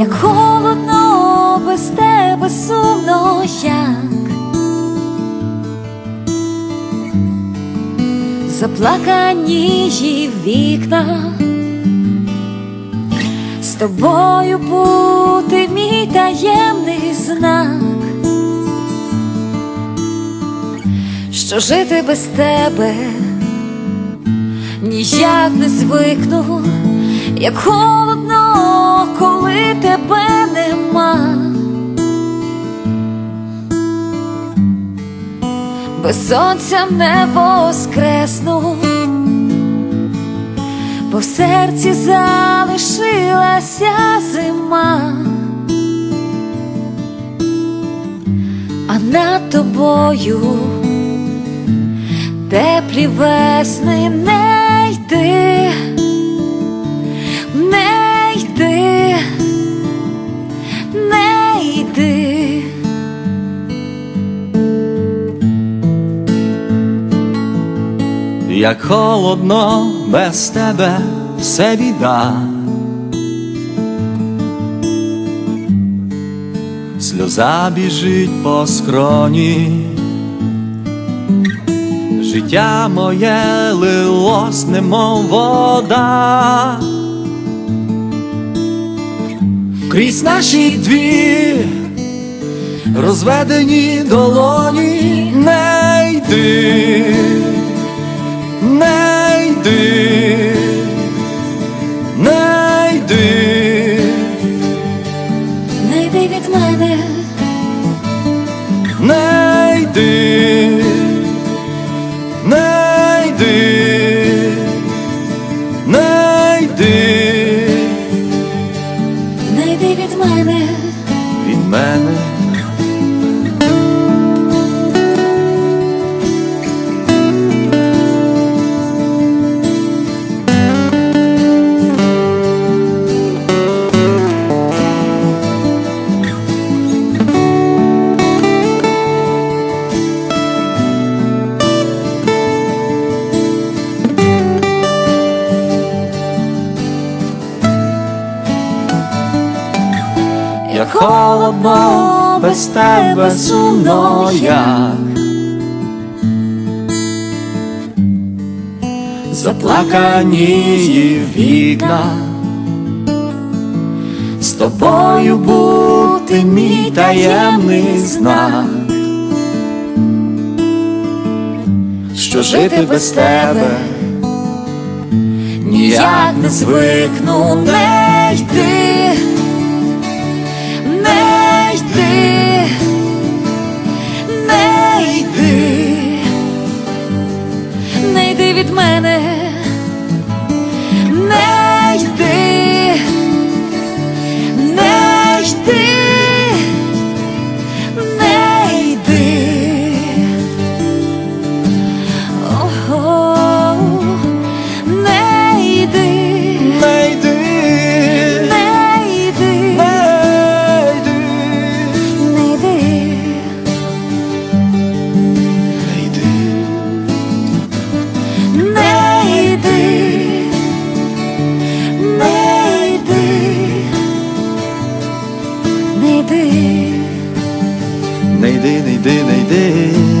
як холодно без тебе сумно, як заплакані її вікна. З тобою бути мій таємний знак, що жити без тебе? Ніяк не звикну, як холодно, коли тебе нема. Без сонця не воскресну, бо в серці залишилася зима, а над тобою теплі весни не йти, Як холодно без тебе все біда, сльоза біжить по скроні, життя моє лилось, немов вода, крізь наші дві розведені долоні Як холодно без тебе сумно як Заплакані вікна. З тобою бути мій таємний знак. Що жити без тебе ніяк не звикну не Dê, day, dê, day.